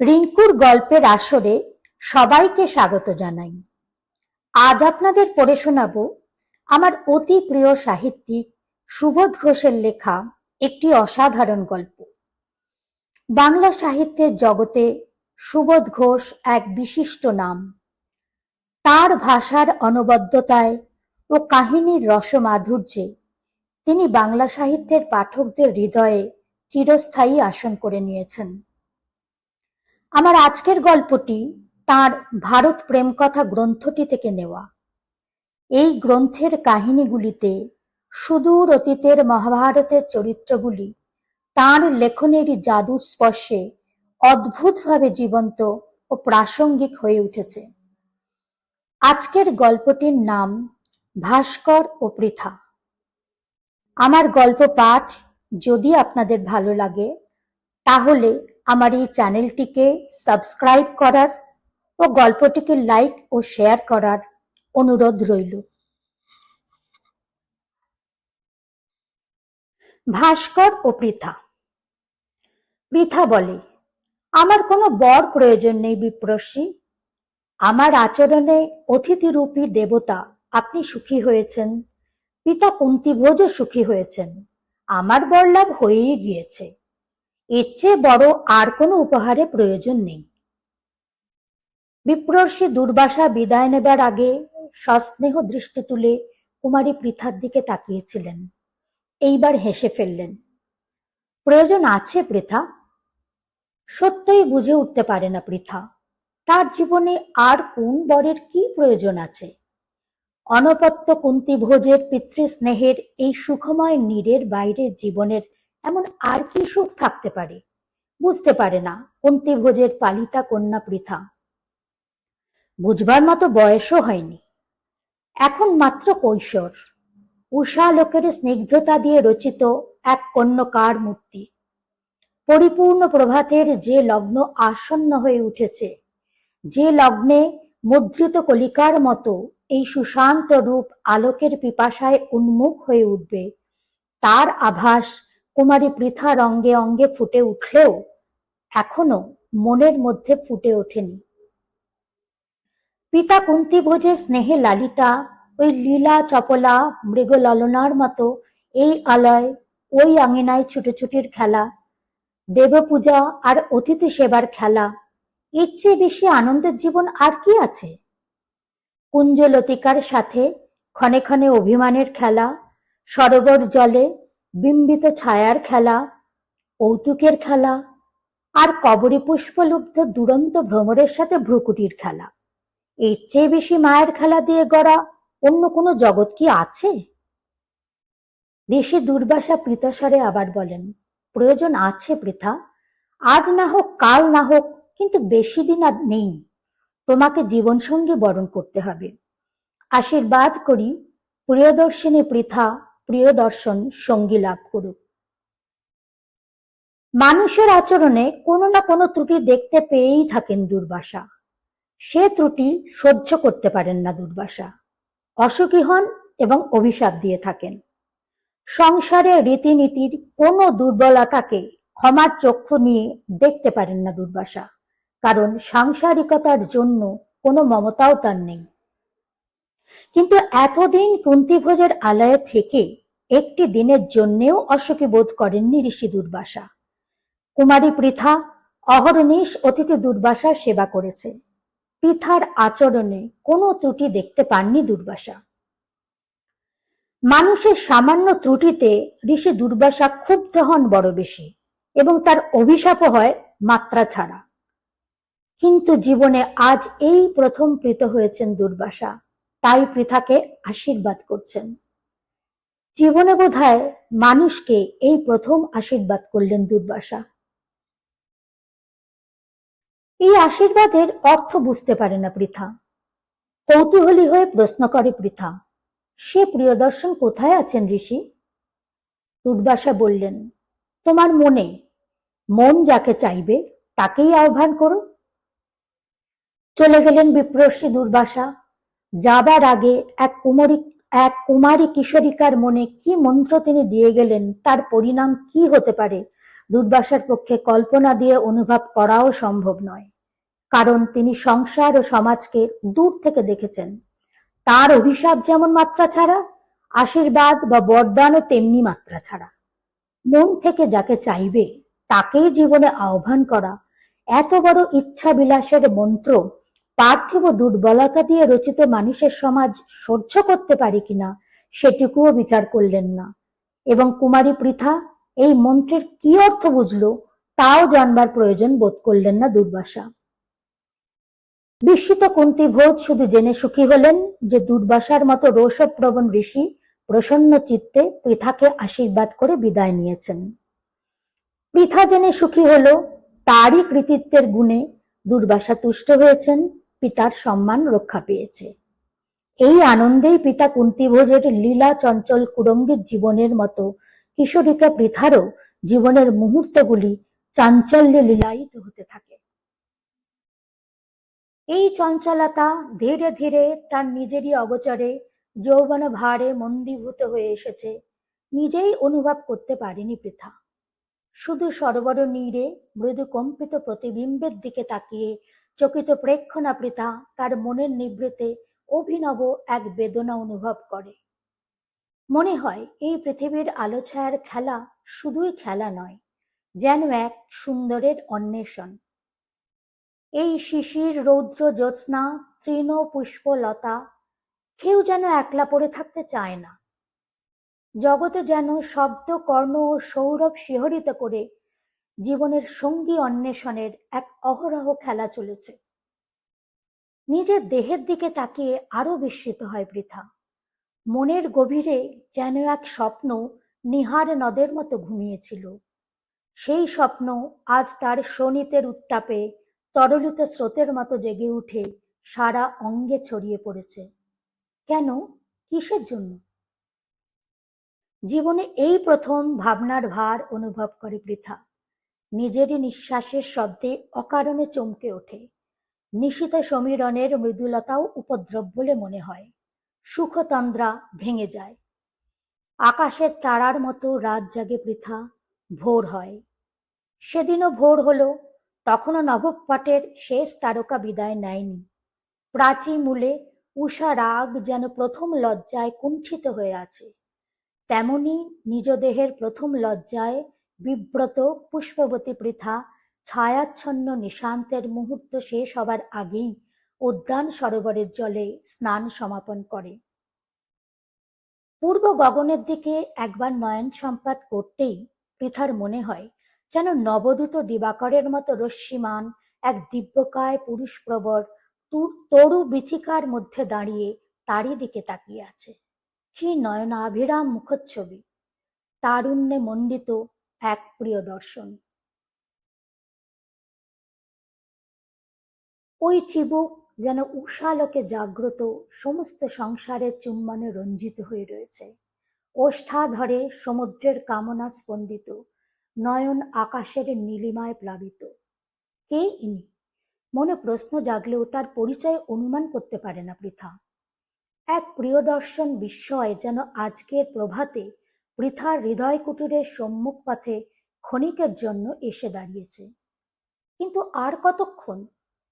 রিঙ্কুর গল্পের আসরে সবাইকে স্বাগত জানাই। আজ আপনাদের পড়ে শোনাব আমার অতি প্রিয় সাহিত্যিক সুবোধ ঘোষের লেখা একটি অসাধারণ গল্প। বাংলা সাহিত্যের জগতে সুবোধ ঘোষ এক বিশিষ্ট নাম। তার ভাষার অনবদ্যতায় ও কাহিনীর রসমাধুর্যে তিনি বাংলা সাহিত্যের পাঠকদের হৃদয়ে চিরস্থায়ী আসন করে নিয়েছেন। আমার আজকের গল্পটি তার ভারত প্রেম কথা গ্রন্থটি থেকে নেওয়া। এই গ্রন্থের কাহিনীগুলিতে সুদূর অতীতের মহাভারতের চরিত্রগুলি, তার লেখনের জাদুর স্পর্শে অদ্ভুতভাবে জীবন্ত ও প্রাসঙ্গিক হয়ে উঠেছে। আজকের গল্পটির নাম ভাস্কর ও পৃথা। আমার গল্প পাঠ যদি আপনাদের ভালো লাগে, তাহলে আমার এই চ্যানেলটিকে সাবস্ক্রাইব করার ও গল্পটিকে লাইক ও শেয়ার করার অনুরোধ রইল। ভাস্কর ও পৃথা। পৃথা বলে, আমার কোনো বর প্রয়োজন নেই বিপ্রসী। আমার আচরণে অতিথিরূপী দেবতা, আপনি সুখী হয়েছেন। পিতা কুন্তিভোজও সুখী হয়েছেন। আমার বরলাভ হয়েই গিয়েছে। এর চেয়ে বড় আর কোনো উপহারে প্রয়োজন নেই। বিপ্রর্ষি দুর্বাসা বিদায় নেবার আগে সস্নেহ দৃষ্টি তুলে কুমারী পৃথার দিকে তাকিয়েছিলেন। এইবার হেসে ফেললেন, প্রয়োজন আছে পৃথা। সত্যই বুঝে উঠতে পারে না পৃথা, তার জীবনে আর কোন বরের কি প্রয়োজন আছে? অনপত্য কুন্তি ভোজের পিতৃস্নেহের এই সুখময় নীরের বাইরের জীবনের এমন আর কি সুখ থাকতে পারে? বুঝতে পারে না, কুন্তি ভোজের পালিতা কন্যা পৃথা। বুঝবার মতো বয়সও হয়নি। এখন মাত্র কৈশোর। উষা লোকের স্নিগ্ধতা দিয়ে রচিত এক কন্যকার মূর্তি। পরিপূর্ণ প্রভাতের যে লগ্ন আসন্ন হয়ে উঠেছে, যে লগ্নে মুদ্রিত কলিকার মতো এই সুশান্ত রূপ আলোকের পিপাসায় উন্মুখ হয়ে উঠবে, তার আভাস কুমারী পৃথার অঙ্গে অঙ্গে ফুটে উঠলেও এখনও মনের মধ্যে ফুটে ওঠেনি। পিতা কুন্তি ভোজের স্নেহে লালিতা, ওই লীলা চপলা মৃগললনার মতো এই আলয়, ওই আঙিনায় ছুটোছুটির খেলা, দেবপূজা আর অতিথি সেবার খেলা, এর চেয়ে বেশি আনন্দের জীবন আর কি আছে? কুঞ্জলতিকার সাথে ক্ষণে ক্ষণে অভিমানের খেলা, সরোবর জলে বিম্বিত ছায়ার খেলা, কৌতুকের খেলা আর কবরী পুষ্পলুব্ধ দুরন্ত ভ্রমরের সাথে ভ্রুকুটির খেলা। এর চেয়ে বেশি মায়ের খেলা দিয়ে গড়া অন্য কোনো জগৎ কি আছে? ঋষি দুর্বাসা পৃতাস্বরে আবার বলেন, প্রয়োজন আছে পৃথা। আজ না হোক, কাল না হোক, কিন্তু বেশি দিন আর নেই। তোমাকে জীবনসঙ্গী বরণ করতে হবে। আশীর্বাদ করি, প্রিয়দর্শিনী পৃথা প্রিয় দর্শন সঙ্গী লাভ করুক। মানুষের আচরণে কোনো না কোনো ত্রুটি দেখতে পেয়েই থাকেন দুর্বাসা। সে ত্রুটি সহ্য করতে পারেন না দুর্বাসা। অসুখী হন এবং অভিশাপ দিয়ে থাকেন। সংসারে রীতিনীতির কোনো দুর্বলতাকে ক্ষমার চক্ষু নিয়ে দেখতে পারেন না দুর্বাসা। কারণ সাংসারিকতার জন্য কোনো মমতাও তার নেই। কিন্তু এতদিন কুন্তিভোজের আলয়ে থেকে একটি দিনের জন্যেও অসুখী বোধ করেননি ঋষি দুর্বাসা। কুমারী পৃথা অহরনিশ অতিথি দুর্বাসার সেবা করেছে। পৃথার আচরণে কোনো ত্রুটি দেখতে পাননি দুর্বাসা। মানুষের সামান্য ত্রুটিতে ঋষি দুর্বাসা ক্ষুব্ধ হন বড় বেশি এবং তার অভিশাপও হয় মাত্রা ছাড়া। কিন্তু জীবনে আজ এই প্রথম প্রীত হয়েছেন দুর্বাসা। তাই পৃথাকে আশীর্বাদ করছেন। জীবনে বোধহয় মানুষকে এই প্রথম আশীর্বাদ করলেন দুর্বাসা। এই আশীর্বাদের অর্থ বুঝতে পারে না পৃথা। কৌতূহলী হয়ে প্রশ্ন করে পৃথা, সে প্রিয়দর্শন কোথায় আছেন ঋষি? দুর্বাসা বললেন, তোমার মনে মন যাকে চাইবে তাকেই আহ্বান করো। চলে গেলেন বিপ্রসী দুর্বাসা। যাবার আগে এক কুমারী এক কুমারী কিশোরিকার মনে কি মন্ত্র তিনি দিয়ে গেলেন, তার পরিণাম কি হতে পারে? দুর্বাসার পক্ষে কল্পনা দিয়ে অনুভব করাও সম্ভব নয়। কারণ তিনি সংসার ও সমাজকে দূর থেকে দেখেছেন। তার অভিশাপ যেমন মাত্রা ছাড়া, আশীর্বাদ বা বরদানও তেমনি মাত্রা ছাড়া। মন থেকে যাকে চাইবে, তাকেই জীবনে আহ্বান করা এত বড় ইচ্ছা বিলাসের মন্ত্র পার্থিব দুর্বলতা দিয়ে রচিত মানুষের সমাজ সহ্য করতে পারে কিনা, সেটুকুও বিচার করলেন না। এবং কুমারী পৃথা এই মন্ত্রের কি অর্থ বুঝলো, তাও জানবার প্রয়োজন বোধ করলেন না দুর্বাসা। বিস্মিত কুন্তি ভোজ শুধু জেনে সুখী হলেন যে দুর্বাসার মতো রোষপ্রবণ ঋষি প্রসন্ন চিত্তে পৃথাকে আশীর্বাদ করে বিদায় নিয়েছেন। পৃথা জেনে সুখী হলো, তারই কৃতিত্বের গুণে দুর্বাসা তুষ্ট হয়েছেন। পিতার সম্মান রক্ষা পেয়েছে। এই আনন্দেই পিতা কুন্তিভোজের লীলা চঞ্চল কুরঙ্গীর জীবনের মতো কিশোরিকা পৃথারও জীবনের মুহূর্তগুলি চাঞ্চল্যে লীলায়িত হতে থাকে। এই চঞ্চলতা ধীরে ধীরে তার নিজেরই অগোচরে যৌবন ভারে মন্দীভূত হয়ে এসেছে। নিজেই অনুভব করতে পারেনি পৃথা। শুধু সরোবর নীরে মৃদু কম্পিত প্রতিবিম্বের দিকে তাকিয়ে চকিত প্রেক্ষণা পৃথা তার মনের নিবৃতে অভিনব এক বেদনা অনুভব করে। মনে হয় এই পৃথিবীর আলো ছায়ার খেলা শুধুই খেলা নয়, যেন এক সুন্দরের অন্বেষণ। এই শিশির, রৌদ্র, জ্যোৎস্না, তৃণ, পুষ্পলতা কেউ যেন একলা পড়ে থাকতে চায় না। জগতে যেন শব্দ কর্ণ ও সৌরভ শিহরিত করে জীবনের সঙ্গী অন্বেষণের এক অহরহ খেলা চলেছে। নিজের দেহের দিকে তাকিয়ে আরও বিস্মিত হয় বৃথা। মনের গভীরে যেন এক স্বপ্ন নিহার নদের মতো ঘুমিয়েছিল। সেই স্বপ্ন আজ তার শোণিতের উত্তাপে তরলিত স্রোতের মতো জেগে উঠে সারা অঙ্গে ছড়িয়ে পড়েছে। কেন? কিসের জন্য? জীবনে এই প্রথম ভাবনার ভার অনুভব করে পৃথা নিজেরই নিঃশ্বাসের শব্দে অকারণে চমকে ওঠে। নিশিত সমীরণের মৃদুলতাও উপদ্রব বলে মনে হয়। সুখতন্দ্রা ভেঙে যায়। আকাশের তারার মতো রাত জাগে পৃথা, ভোর হয়। সেদিনও ভোর হলো, তখনও নভপাটের শেষ তারকা বিদায় নেয়নি। প্রাচী মূলে উষা রাগ যেন প্রথম লজ্জায় কুণ্ঠিত হয়ে আছে। তেমনি নিজ দেহের প্রথম লজ্জায় বিব্রত পুষ্পবতী পৃথা, ছায়াচ্ছন্ন নিশান্তের মুহূর্ত শেষ হবার আগেই উদ্যান সরোবরের জলে স্নান সমাপন করে। পূর্ব গগনের দিকে একবার নয়ন সম্পাদ করতেই পৃথার মনে হয় যেন নবদূত দিবাকরের মতো রশ্মিমান এক দিব্যকায় পুরুষ প্রবর তরু বিথিকার মধ্যে দাঁড়িয়ে তারই দিকে তাকিয়ে আছে। কি নয়নাভিরাম মুখচ্ছবি। তারুণ্যে মণ্ডিত এক প্রিয় দর্শন। ওই চিবুক যেন উষালোকে জাগ্রত সমস্ত সংসারের চুম্বনে রঞ্জিত হয়ে রয়েছে। ওষ্ঠাধরে সমুদ্রের কামনা স্পন্দিত, নয়ন আকাশের নীলিমায় প্লাবিত। কে ইনি? মনে প্রশ্ন জাগলেও তার পরিচয় অনুমান করতে পারে না পৃথা। এক প্রিয়দর্শন বিস্ময় যেন আজকের প্রভাতে পৃথার হৃদয় কুটুরের সম্মুখ পথে ক্ষণিকের জন্য এসে দাঁড়িয়েছে। কিন্তু আর কতক্ষণ?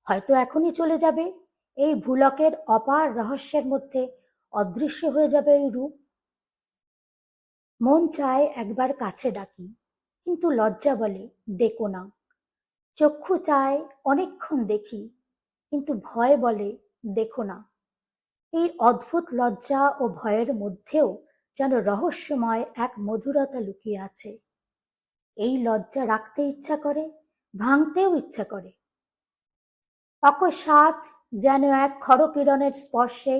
হয়তো এখনই চলে যাবে। এই ভুলকের অপার রহস্যের মধ্যে অদৃশ্য হয়ে যাবে এই রূপ। মন চায় একবার কাছে ডাকি, কিন্তু লজ্জা বলে ডেকো না। চক্ষু চায়, অনেকক্ষণ দেখি। কিন্তু ভয় বলে, দেখো না। এই অদ্ভুত লজ্জা ও ভয়ের মধ্যেও যেন রহস্যময় এক মধুরতা লুকিয়ে আছে। এই লজ্জা রাখতে ইচ্ছা করে, ভাঙতেও ইচ্ছা করে। অকস্মাৎ যেন এক খড়কিরণের স্পর্শে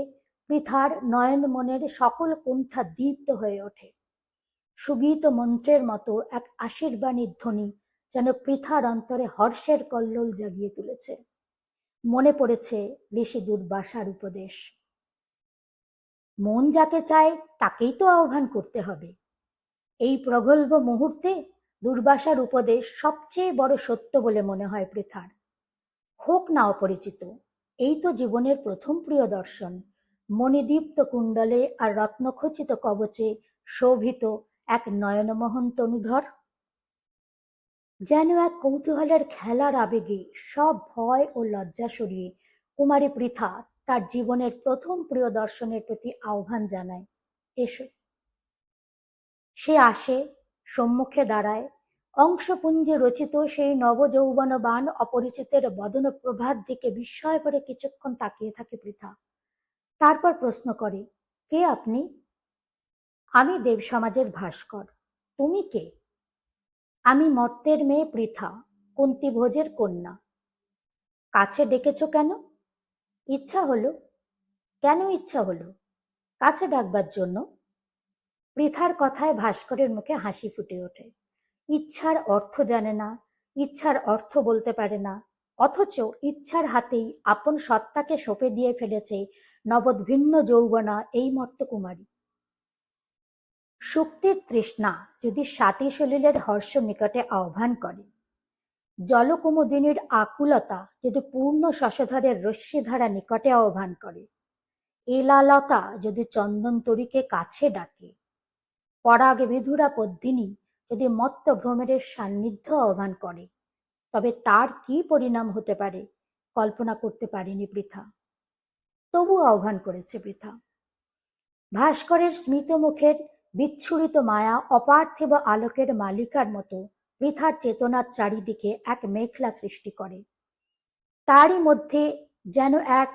পৃথার নয়ন মনের সকল কুণ্ঠা দীপ্ত হয়ে ওঠে। সুগীত মন্ত্রের মতো এক আশীর্বাণীর ধ্বনি যেন পৃথার অন্তরে হর্ষের কল্লোল জাগিয়ে তুলেছে। মনে পড়েছে ঋষি দুর্বাসার উপদেশ। মন যাকে চায় তাকেই তো আহ্বান করতে হবে। এই প্রগল্ভ মুহূর্তে দুর্বাসার উপদেশ সবচেয়ে বড় সত্য বলে মনে হয় পৃথার। হোক না অপরিচিত, এই তো জীবনের প্রথম প্রিয় দর্শন। মণিদীপ্ত কুণ্ডলে আর রত্নখচিত কবচে শোভিত এক নয়নমোহন তনুধর যেন এক কৌতূহলের খেলার আবেগে সব ভয় ও লজ্জা সরিয়ে কুমারী পৃথা তার জীবনের প্রথম প্রিয় দর্শনের প্রতি আহ্বান জানায়। এসো। সে আসে, সম্মুখে দাঁড়ায়। অংশপুঞ্জে রচিত সেই নবযৌবনবান অপরিচিতের বদন প্রভাত দিকে বিস্ময় করে কিছুক্ষণ তাকিয়ে থাকে পৃথা। তারপর প্রশ্ন করে, কে আপনি? আমি দেব সমাজের ভাস্কর। তুমি কে? আমি মর্তের মেয়ে পৃথা কুন্তি ভোজের কন্যা। কাছে ডেকেছ কেন? ইচ্ছা হলো? কেন ইচ্ছা হলো? কাছে ডাকবার জন্য? পৃথার কথায় ভাস্করের মুখে হাসি ফুটে ওঠে। ইচ্ছার অর্থ জানে না, ইচ্ছার অর্থ বলতে পারে না। অথচ ইচ্ছার হাতেই আপন সত্তাকে সঁপে দিয়ে ফেলেছে নবদ্ভিন্ন যৌবনা এই মত্ত কুমারী। শুক্তির তৃষ্ণা যদি সাতী সলিলের হর্ষ নিকটে আহ্বান করে জলকুমুদিনীর আকুলতা যদি পূর্ণ শশধরের রশ্মিধারা নিকটে আহ্বান করে, এলালতা যদি চন্দন তরিকে কাছে ডাকে, পরাগ বিধুরা পদ্মিনী যদি মত্ত ভ্রমরের সান্নিধ্য আহ্বান করে, তবে তার কি পরিণাম হতে পারে, কল্পনা করতে পারেনি পৃথা। তবু আহ্বান করেছে পৃথা। ভাস্করের স্মিত মুখের বিচ্ছুরিত মায়া অপার্থিব আলোকের মালিকার মতো পৃথার চেতনার চারিদিকে এক মেঘলা সৃষ্টি করে। তারই মধ্যে যেন এক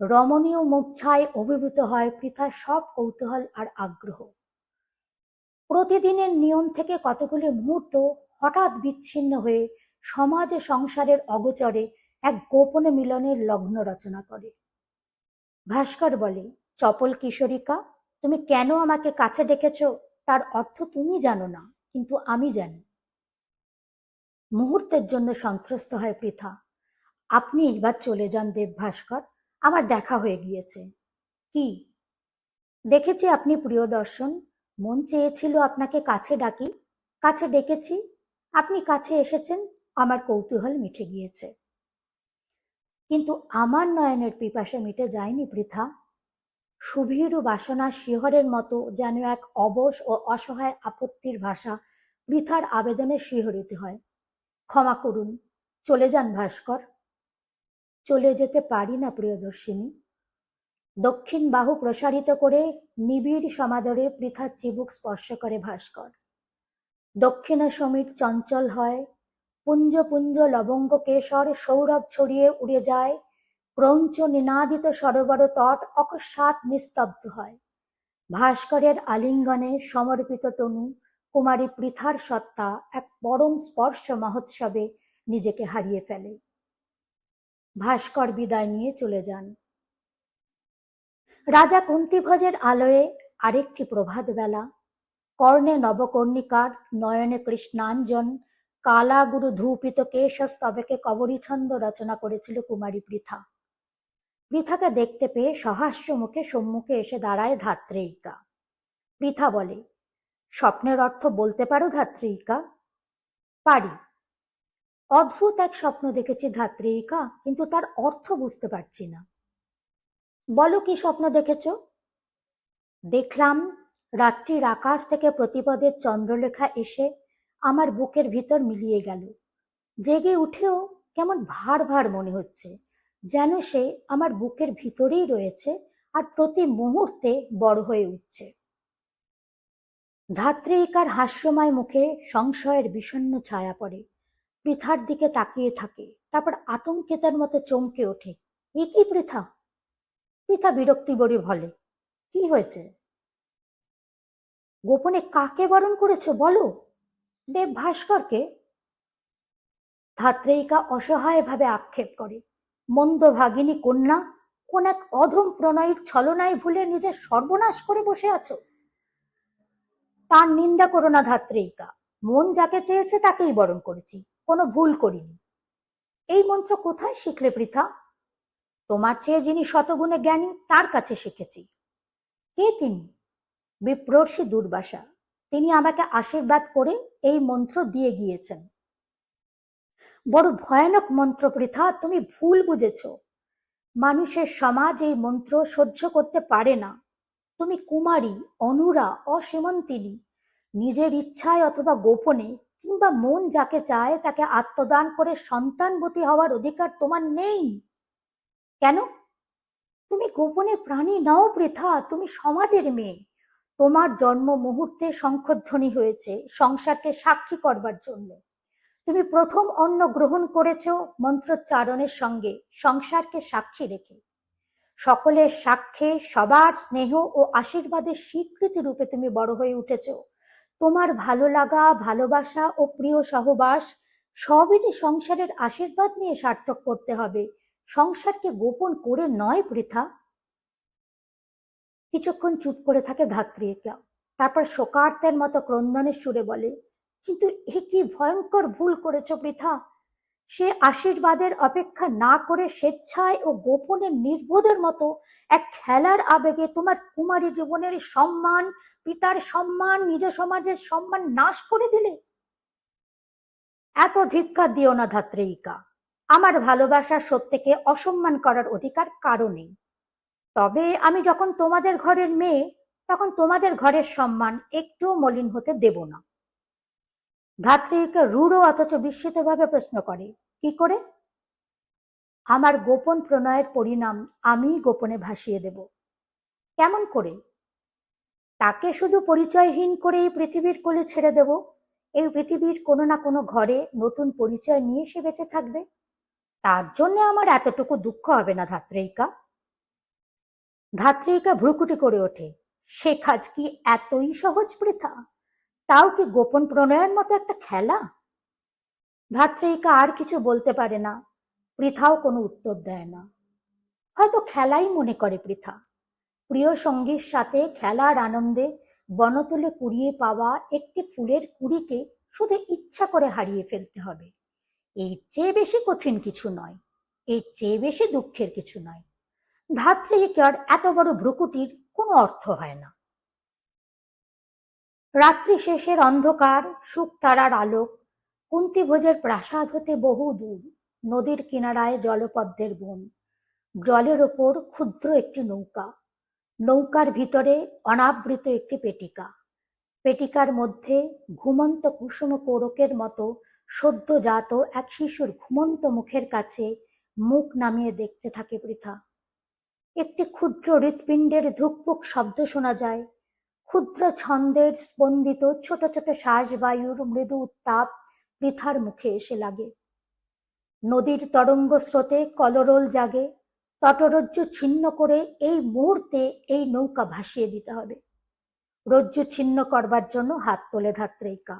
রমণীয় মুচ্ছায় অভিভূত হয় পৃথার সব কৌতূহল আর আগ্রহ। প্রতিদিনের নিয়ম থেকে কতগুলি মুহূর্ত হঠাৎ বিচ্ছিন্ন হয়ে সমাজ সংসারের অগোচরে এক গোপনে মিলনের লগ্ন রচনা করে। ভাস্কর বলে, চপল কিশোরিকা, তুমি কেন আমাকে কাছে ডেকেছ? তার অর্থ তুমি জানো না, কিন্তু আমি জানি। মুহূর্তের জন্য সন্ত্রস্ত হয় পৃথা। আপনি এবার চলে যান দেব ভাস্কর আমার দেখা হয়ে গিয়েছে। কি? দেখেছি আপনি প্রিয় দর্শন মন চেয়েছিল আপনাকে কাছে ডাকি। কাছে ডেকেছি, আপনি কাছে এসেছেন, আমার কৌতূহল মিটে গিয়েছে। কিন্তু আমার নয়নের পিপাসা মিটে যায়নি পৃথা। সুভীরু বাসনা শিহরের মতো যেন এক অবশ ও অসহায় আপত্তির ভাষা পৃথার আবেদনে শিহরিত হয়। ক্ষমা করুন। চলে যান ভাস্কর। চলে যেতে পারি না, প্রিয়দর্শিনী। দক্ষিণ বাহু প্রসারিত করে নিবিড় সমাদরে পৃথার চিবুক স্পর্শ করে ভাস্কর। দক্ষিণা সমীর চঞ্চল হয়। পুঞ্জ পুঞ্জ লবঙ্গ কেশর সৌরভ ছড়িয়ে উড়ে যায়। ক্রঞ্চ নিনাদিত সরোবর তট অকস্মাৎ নিস্তব্ধ হয়। ভাস্করের আলিঙ্গনে সমর্পিত তনু কুমারী পৃথার সত্তা এক পরম স্পর্শ মহোৎসবে নিজেকে হারিয়ে ফেলে। ভাস্কর বিদায় নিয়ে চলে যান। রাজা কুন্তিভোজের আলোয়ে আরেকটি প্রভাত বেলা কর্ণে নবকর্ণিকার নয়নে কৃষ্ণাঞ্জন, কালাগুরু ধূপিত কেশস্তবেকে কবরী ছন্দ রচনা করেছিল কুমারী পৃথা। পৃথাকে দেখতে পেয়ে সহাস্য মুখে সম্মুখে এসে দাঁড়ায় ধাত্রেয়িকা। পৃথা বলে স্বপ্নের অর্থ বলতে পারো ধাত্রেয়িকা পারি। অদ্ভুত এক স্বপ্ন দেখেছি ধাত্রেয়িকা কিন্তু তার অর্থ বুঝতে পারছি না। বলো কি স্বপ্ন দেখেছ? দেখলাম রাত্রির আকাশ থেকে প্রতিপদের চন্দ্রলেখা এসে আমার বুকের ভিতর মিলিয়ে গেল। জেগে উঠেও কেমন ভার ভার মনে হচ্ছে, যেন সে আমার বুকের ভিতরেই রয়েছে আর প্রতি মুহূর্তে বড় হয়ে উঠছে। ধাত্রেয়িকার হাস্যময় মুখে সংশয়ের বিষণ্ন ছায়া পড়ে। পৃথার দিকে তাকিয়ে থাকে, তারপর আতঙ্কিতার মতো চমকে ওঠে। এ কি পৃথা? পৃথা বিরক্তি বলে। বলে কি হয়েছে? গোপনে কাকে বরণ করেছ বলো? দেব ভাস্করকে। ধাত্রেয়িকা অসহায়ভাবে আক্ষেপ করে। মন্দ ভাগিনী কন্যা, কোন এক অধম প্রণয়ের ছলনায় ভুলে নিজের সর্বনাশ করে বসে আছো? তার নিন্দা করো না ধাত্রেয়িকা মন যাকে চেয়েছে তাকেই বরণ করেছি, কোনো ভুল করিনি। এই মন্ত্র কোথায় শিখলে পৃথা? তোমার চেয়ে যিনি শতগুণে জ্ঞানী, তার কাছে শিখেছি। কে তিনি? বিপ্রর্ষী দুর্বাসা, তিনি আমাকে আশীর্বাদ করে এই মন্ত্র দিয়ে গিয়েছেন। বড় ভয়ানক মন্ত্র পৃথা, তুমি ভুল বুঝেছ। মানুষের সমাজ এই মন্ত্র সহ্য করতে পারে না। তুমি কুমারী, অনুরা, অসীমন্তিনী, নিজের ইচ্ছায় অথবা গোপনে, কিংবা মন যাকে চায় তাকে আত্মদান করে সন্তানবতী হওয়ার অধিকার তোমার নেই। কেন? তুমি গোপনের প্রাণী নাও পৃথা তুমি সমাজের মেয়ে। তোমার জন্ম মুহূর্তে শঙ্খধ্বনি হয়েছে, সংসারকে সাক্ষী করবার জন্য। তুমি প্রথম অন্ন গ্রহণ করেছ মন্ত্রোচ্চারণের সঙ্গে, সংসারকে সাক্ষী রেখে। সকলের সাক্ষ্যে সবার স্নেহ ও আশীর্বাদের স্বীকৃতি রূপে তুমি বড় হয়ে উঠেছ। তোমার ভালো লাগা, ভালোবাসা ও প্রিয় সহবাস সবই যে সংসারের আশীর্বাদ নিয়ে সার্থক করতে হবে, সংসারকে গোপন করে নয় পৃথা। কিছুক্ষণ চুপ করে থাকে ধাত্রীকা তারপর শোকার্তের মতো ক্রন্দনের সুরে বলে, কিন্তু এ কি ভয়ঙ্কর ভুল করেছ পৃথা? সে আশীর্বাদের অপেক্ষা না করে স্বেচ্ছায় ও গোপনে নির্বোধের মতো এক খেলার আবেগে তোমার কুমারী জীবনের সম্মান, পিতার সম্মান, নিজ সমাজের সম্মান নাশ করে দিলে? এত ধিক্কার দিও না ধাত্রেয়িকা। আমার ভালোবাসার সত্যকে অসম্মান করার অধিকার কারও নেই। তবে আমি যখন তোমাদের ঘরের মেয়ে, তখন তোমাদের ঘরের সম্মান একটুও মলিন হতে দেব না। ধাত্রীকে রূঢ় অথচ বিস্মিতভাবে প্রশ্ন করে, কি করে? আমার গোপন প্রণয়ের পরিণাম আমি গোপনে ভাসিয়ে দেব। কেমন করে? তাকে শুধু পরিচয়হীন করে এই পৃথিবীর কোলে ছেড়ে দেব। এই পৃথিবীর কোনো না কোনো ঘরে নতুন পরিচয় নিয়ে সে বেঁচে থাকবে। তার জন্য আমার এতটুকু দুঃখ হবে না ধাত্রেয়িকা ধাত্রেয়িকা ভ্রুকুটি করে ওঠে, সে কাজ কি এতই সহজ পৃথা তাও কি গোপন প্রণয়ের মতো একটা খেলা? ধাত্রেয়িকা আর কিছু বলতে পারে না, পৃথাও কোনো উত্তর দেয় না। হয়তো খেলাই মনে করে পৃথা। প্রিয় সঙ্গীর সাথে খেলার আনন্দে বনতলে কুড়িয়ে পাওয়া একটি ফুলের কুড়িকে শুধু ইচ্ছা করে হারিয়ে ফেলতে হবে। এর চেয়ে বেশি কঠিন কিছু নয়, এর চেয়ে বেশি দুঃখের কিছু নয়। ধাত্রীকার এত বড় ভ্রুকুটির কোনো অর্থ হয় না। রাত্রি শেষের অন্ধকার, সুখ তারার আলোক, কুন্তিভোজের প্রাসাদ হতে বহু দূর, নদীর কিনারায় জলপদ্মের বন। জলের ওপর ক্ষুদ্র একটি নৌকা। নৌকার ভিতরে অনাবৃত একটি পেটিকা। পেটিকার মধ্যে ঘুমন্ত কুসুম কোরকের মতো সদ্যজাত এক শিশুর ঘুমন্ত মুখের কাছে মুখ নামিয়ে দেখতে থাকে পৃথা একটি ক্ষুদ্র হৃৎপিণ্ডের ধুকপুক শব্দ শোনা যায়। ক্ষুদ্র ছন্দের স্পন্দিত ছোট ছোট শ্বাসবায়ুর মৃদু উত্তাপ পৃথার মুখে এসে লাগে। নদীর তরঙ্গ স্রোতে কলরোল জাগে, তটরজ্জু ছিন্ন করে এই মুহূর্তে এই নৌকা ভাসিয়ে দিতে হবে। রজ্জু ছিন্ন করবার জন্য হাত তোলে ধাত্রেয়িকা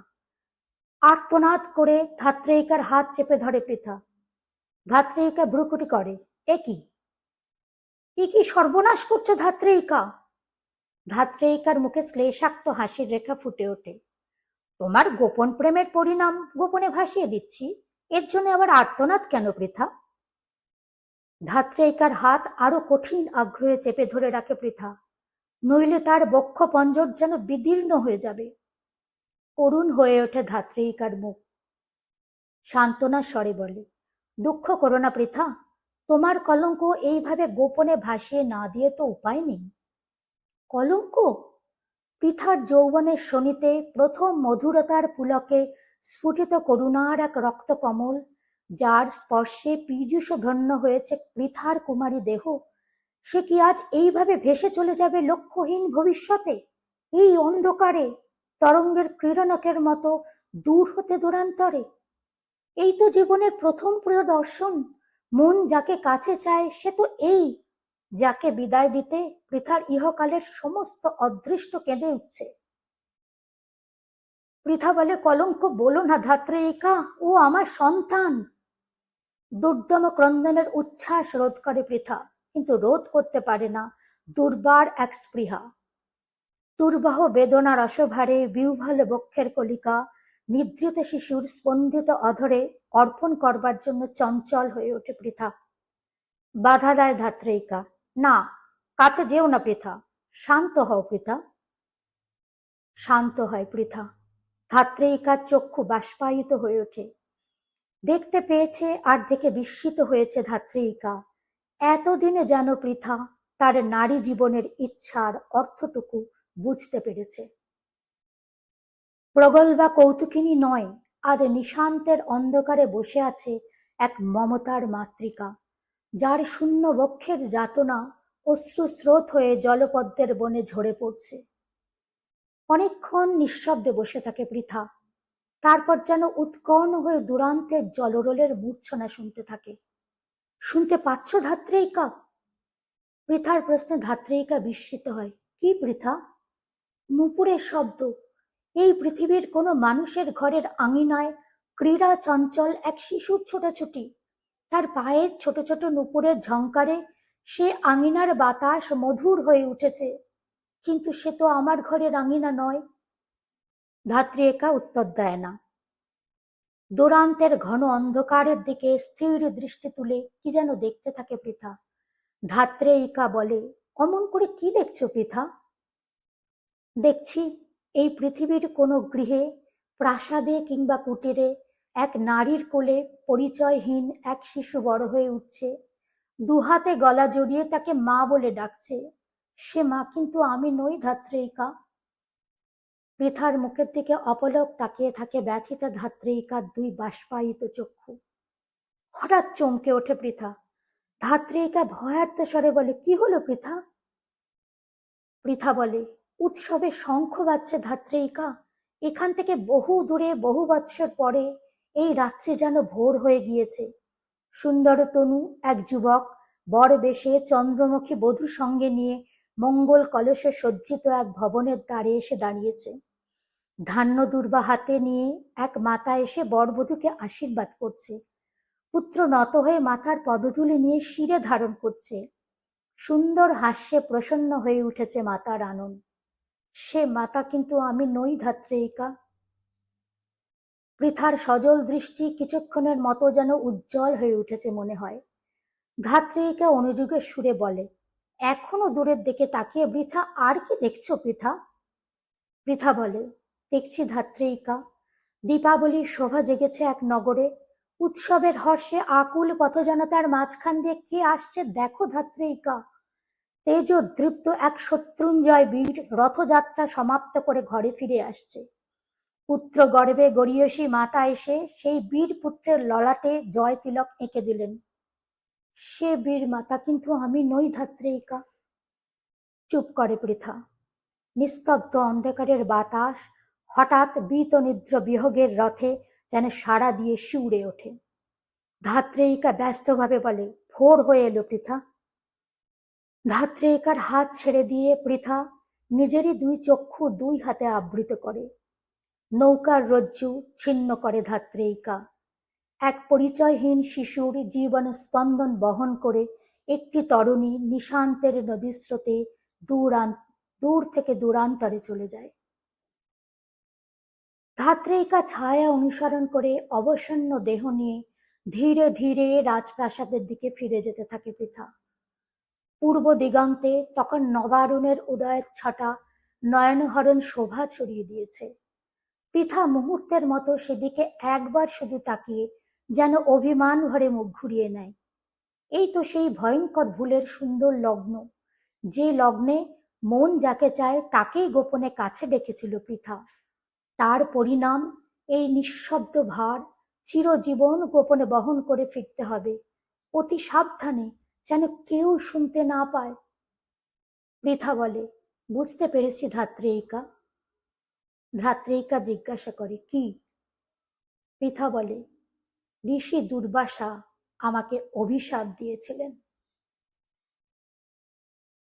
আর্তনাদ করে ধাত্রেয়িকার হাত চেপে ধরে পৃথা। ধাত্রেয়িকা ভ্রুকুটি করে, এ কি? কি সর্বনাশ করছ ধাত্রেয়িকা ধাত্রেয়িকার মুখে শ্লেষাক্ত হাসির রেখা ফুটে ওঠে। তোমার গোপন প্রেমের পরিণাম গোপনে ভাসিয়ে দিচ্ছি, এর জন্য আবার আর্তনাদ কেন পৃথা? ধাত্রেয়িকার হাত আরও কঠিন আগ্রহে চেপে ধরে রাখে পৃথা। নইলে তার বক্ষ পঞ্জর যেন বিদীর্ণ হয়ে যাবে। করুণ হয়ে ওঠে ধাত্রেয়িকার মুখ। সান্ত্বনার স্বরে বলে, দুঃখ করো না পৃথা, তোমার কলঙ্ক এইভাবে গোপনে ভাসিয়ে না দিয়ে তো উপায় নেই। কলঙ্ক? পৃথার যৌবনের শনিতে প্রথম মধুরতার পুলকে স্ফুটিত করুণার এক রক্তকমল, যার স্পর্শে পীযুষ ধন্য হয়েছে পৃথার কুমারী দেহ। সে কি আজ এইভাবে ভেসে চলে যাবে লক্ষ্যহীন ভবিষ্যতে? এই অন্ধকারে, তরঙ্গের ক্রীড়নকের মতো দূর হতে দূরান্তরে? এই তো জীবনের প্রথম প্রিয় দর্শন মন যাকে কাছে চায় সে তো এই। যাকে বিদায় দিতে পৃথার ইহকালের সমস্ত অদৃষ্ট কেঁদে উঠছে। পৃথা বলে, কলঙ্ক, বলো না ধাত্রেয়িকা, ও আমার সন্তান! দুর্দম ক্রন্দনের উচ্ছ্বাস রোধ করে পৃথা, কিন্তু রোধ করতে পারে না দুর্বার এক স্পৃহা। দুর্বাহ বেদনা রসভারে বিউভাল বক্ষের কলিকা, নিদ্রিত শিশুর স্পন্দিত অধরে অর্পণ করবার জন্য চঞ্চল হয়ে ওঠে পৃথা। বাধা দেয় ধাত্রেয়িকা। না, কাছে যেও না পৃথা। শান্ত হও পৃথা। শান্ত হয় পৃথা। ধাত্রেয়িকার চক্ষু বাষ্পায়িত হয়ে ওঠে। দেখতে পেয়েছে আর দেখে বিস্মিত হয়েছে ধাত্রেয়িকা এতদিনে যেন পৃথা তার নারী জীবনের ইচ্ছার অর্থটুকু বুঝতে পেরেছে। প্রগল্ভা কৌতুকিনী নয়, আজ নিশান্তের অন্ধকারে বসে আছে এক মমতার মাতৃকা। যার শূন্য বক্ষের যাতনা অশ্রু স্রোত হয়ে জলপদ্মের বনে ঝরে পড়ছে। অনেকক্ষণ নিঃশব্দে বসে থাকে পৃথা। তারপর যেন উৎকর্ণ হয়ে দূরান্তের জলরোলের মূর্ছনা শুনতে থাকে। শুনতে পাচ্ছ ধাত্রেয়িকা পৃথার প্রশ্নে ধাত্রেয়িকা বিস্মিত হয়। কি পৃথা? নুপুরের শব্দ। এই পৃথিবীর কোনো মানুষের ঘরের আঙিনায় ক্রীড়া চঞ্চল এক শিশুর ছোটাছুটি। তার পায়ের ছোট ছোট নুপুরের ঝংকারে সে আঙিনার বাতাস মধুর হয়ে উঠেছে। কিন্তু সে তো আমার ঘরের আঙিনা নয়। ধাত্রী একা উত্তর দেয় না। দূরান্তের ঘন অন্ধকারের দিকে স্থির দৃষ্টি তুলে কি যেন দেখতে থাকে পৃথা। ধাত্রেয়িকা বলে, অমন করে কি দেখছ পৃথা? দেখছি, এই পৃথিবীর কোনো গৃহে, প্রাসাদে কিংবা কুটিরে এক নারীর কোলে পরিচয়হীন এক শিশু বড় হয়ে উঠছে। দুহাতে গলা জড়িয়ে তাকে মা বলে ডাকছে। সে মা কিন্তু আমি নই ধাত্রেয়িকা পৃথার মুখের দিকে অপলক তাকিয়ে থাকে ব্যথিত ধাত্রেয়িকার দুই বাষ্পায়িত চক্ষু। হঠাৎ চমকে ওঠে পৃথা। ধাত্রেয়িকা ভয়ার্থ স্বরে বলে, কি হলো পৃথা? পৃথা বলে, উৎসবে শঙ্খ বাজছে ধাত্রেয়িকা এখান থেকে বহু দূরে বহু বৎসর পরে এই রাত্রি যেন ভোর হয়ে গিয়েছে। সুন্দর তনু এক যুবক বর বেশে চন্দ্রমুখী বধূ সঙ্গে নিয়ে মঙ্গল কলসে সজ্জিত এক ভবনের দ্বারে এসে দাঁড়িয়েছে। ধান্য দুর্বা হাতে নিয়ে এক মাতা এসে বরবধূকে আশীর্বাদ করছে। পুত্র নত হয়ে মাথার পদধূলি নিয়ে শিরে ধারণ করছে। সুন্দর হাস্যে প্রসন্ন হয়ে উঠেছে মাতার আনন্দ সে মাতা কিন্তু আমি নই ধাত্রেয়িকা পৃথার সজল দৃষ্টি কিছুক্ষণের মতো যেন উজ্জ্বল হয়ে উঠেছে মনে হয়। ধাত্রেয়িকা অনুযোগের সুরে বলে, এখনও দূরের দিকে তাকিয়ে বৃথা, আর কি দেখছ পৃথা? পৃথা বলে, দেখছি ধাত্রেয়িকা দীপাবলির শোভা জেগেছে এক নগরে। উৎসবের হর্ষে আকুল পথজনতার মাঝখান দিয়ে কে আসছে দেখো ধাত্রেয়িকা তেজোদৃপ্ত এক শত্রুঞ্জয় বীর রথযাত্রা সমাপ্ত করে ঘরে ফিরে আসছে। পুত্র গর্বে গরিয়সী মাতা এসে সেই বীর পুত্রের ললাটে জয় তিলক এঁকে দিলেন। সে বীর মাতা কিন্তু আমি নই ধাত্রেয়িকা চুপ করে পৃথা। নিস্তব্ধ অন্ধকারের বাতাস হঠাৎ বীত নিদ্র বিহগের রথে যেন সাড়া দিয়ে শিউড়ে ওঠে। ধাত্রেয়িকা ব্যস্তভাবে বলে, ভোর হয়ে এলো পৃথা। ধাত্রেয়িকার হাত ছেড়ে দিয়ে পৃথা নিজেরই দুই চক্ষু দুই হাতে আবৃত করে। নৌকার রজ্জু ছিন্ন করে ধাত্রেয়িকা এক পরিচয়হীন শিশুর জীবন স্পন্দন বহন করে একটি তরুণী নিশান্তের নদীর স্রোতে দূরান দূর থেকে দূরান্তরে চলে যায়। ধাত্রেয়িকা ছায়া অনুসরণ করে অবসন্ন দেহ নিয়ে ধীরে ধীরে রাজপ্রাসাদের দিকে ফিরে যেতে থাকে পৃথা। পূর্ব দিগন্তে তখন নবারুণের উদয়ের ছটা নয়নহরণ শোভা ছড়িয়ে দিয়েছে। পৃথা মুহূর্তের মতো সেদিকে একবার শুধু তাকিয়ে যেন অভিমান ভরে মুখ ঘুরিয়ে নেয়। এই তো সেই ভয়ঙ্কর ভুলের সুন্দর লগ্ন, যে লগ্নে মন যাকে চায় তাকেই গোপনে কাছে ডেকেছিল পৃথা। তার পরিণাম, এই নিঃশব্দ ভার চিরজীবন গোপনে বহন করে ফিরতে হবে, অতি সাবধানে যেন কেউ শুনতে না পায়। পৃথা বলে, বুঝতে পেরেছি ধাত্রেয়িকা ধাত্রেয়িকা জিজ্ঞাসা করে কি? পৃথা বলে ঋষি দুর্বাসা আমাকে অভিশাপ দিয়েছিলেন।